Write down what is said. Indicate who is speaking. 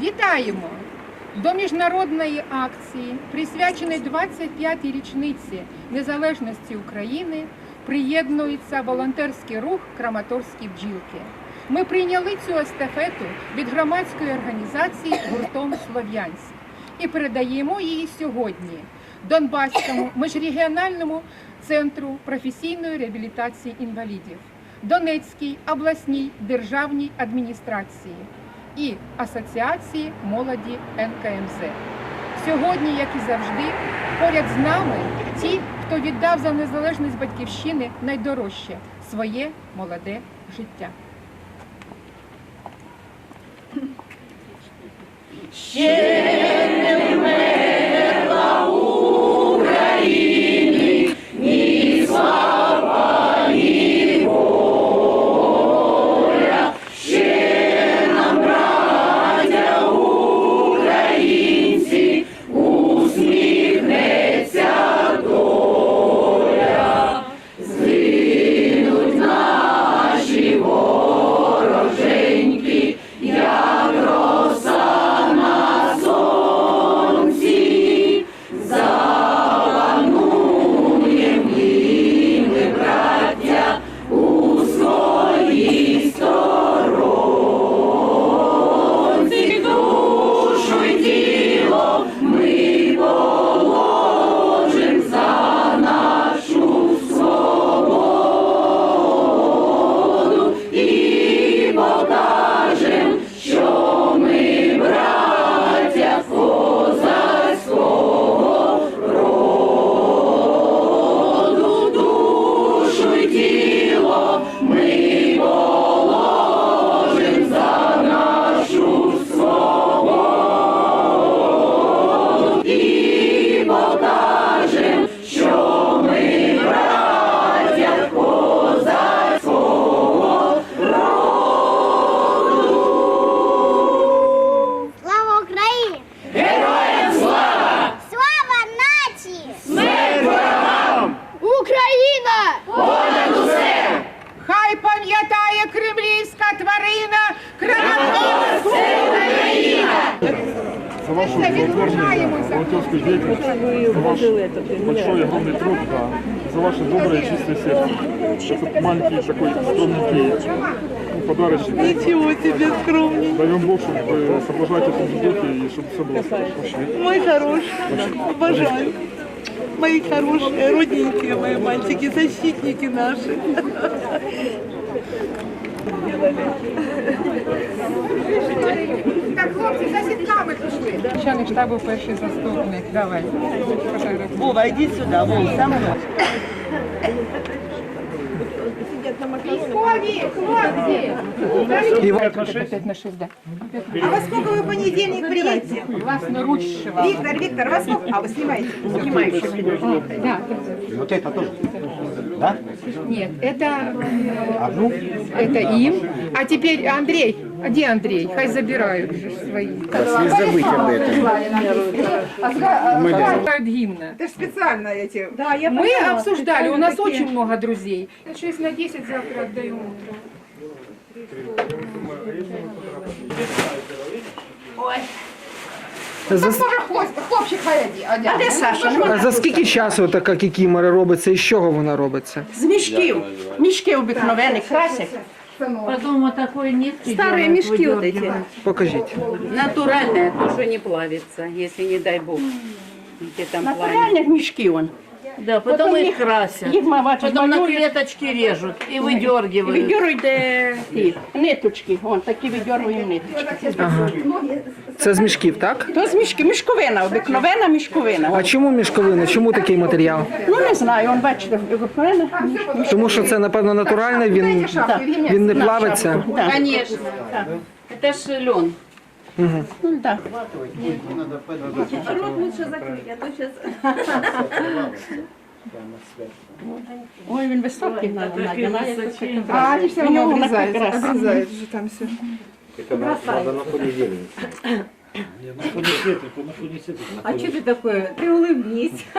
Speaker 1: Вітаємо! До міжнародної акції, присвяченої 25-й річниці незалежності України, приєднується волонтерський рух Краматорські бджілки. Ми прийняли цю естафету від громадської організації гуртом Слов'янськ і передаємо її сьогодні Донбаському міжрегіональному центру професійної реабілітації інвалідів, Донецькій обласній державній адміністрації і Асоціації молоді НКМЗ. Сьогодні, як і завжди, поряд з нами ті, хто віддав за незалежність батьківщини найдорожче своє молоде життя.
Speaker 2: Слава
Speaker 3: за вашу
Speaker 1: Ми
Speaker 3: плодотворную
Speaker 1: відгружаємося.
Speaker 3: волонтерскую деятельность, за ваш большой и огромный труд, да, за ваше доброе и чистое сердце. Этот маленький такой скромненький ну, подарочек.
Speaker 4: Ничего себе скромней.
Speaker 3: Дай вам Бог, чтобы вы соблюдать в этом же духе и чтобы все было хорошо.
Speaker 4: Мой хороший, обожаю. Мои хорошие, родненькие мои мальчики, защитники наши.
Speaker 1: Так, хлопці, за сітками пішли. Начальник штабу перший заступник. Давай. Фотографуй.
Speaker 4: Вова, иди сюда, Вова, со мной.
Speaker 1: Військові, хлопці! Опять на шесть, да.
Speaker 5: А во сколько вы в понедельник приедете?
Speaker 1: Власноруч шивав.
Speaker 5: Виктор, Виктор, во сколько? А, вы снимаете? Снимаете.
Speaker 1: Да.
Speaker 6: Вот это тоже? Да?
Speaker 1: Нет, это, это им. А теперь Андрей. А где Андрей? Хай забирают же свои.
Speaker 6: Не забыть об этом.
Speaker 1: Забирают гимна.
Speaker 5: Это ж специально эти.
Speaker 4: Да, я
Speaker 1: Мы обсуждали, у нас очень много друзей. 6 на 10 завтра отдаем утром.
Speaker 7: За,
Speaker 1: Може хлопчик, хлопчик хай оді- одягне.
Speaker 5: А де Саша?
Speaker 7: а за скільки часу така кікімора робиться і з чого вона робиться?
Speaker 5: З мішків. Мішки обикновені, красять.
Speaker 8: Потом вот такой нитки
Speaker 5: Старые
Speaker 8: делают,
Speaker 5: мешки вот
Speaker 8: выдергивают.
Speaker 5: эти.
Speaker 7: Покажіть.
Speaker 8: Натуральная, то, что не плавится, если не дай бог. Где там плавит.
Speaker 5: Натуральних мішків он.
Speaker 8: Да, потом,
Speaker 5: Потом
Speaker 8: их красят.
Speaker 5: їх бачиш,
Speaker 8: потом на
Speaker 5: малюють.
Speaker 8: клеточки режут и выдергивают.
Speaker 5: Віддірують ті ниточки. Вон такі віддіруємо ниточки.
Speaker 7: Ага. Це з мішків, так?
Speaker 5: То з мішки, мішковина, обикновена мішковина.
Speaker 7: А чому мішковина? Чому такий матеріал?
Speaker 5: Ну не знаю, он бачите, обикновена.
Speaker 7: Тому що це, напевно, натуральний, він, він не плавиться.
Speaker 8: Конечно. Это ж лен.
Speaker 5: Ну, да. Ой, він високий, Надя, Надя, Надя.
Speaker 1: А они все
Speaker 5: У него
Speaker 1: равно
Speaker 5: она как
Speaker 1: обрезают.
Speaker 5: раз.
Speaker 1: Обрезают же там все.
Speaker 9: А что ты такое? Ты улыбнись.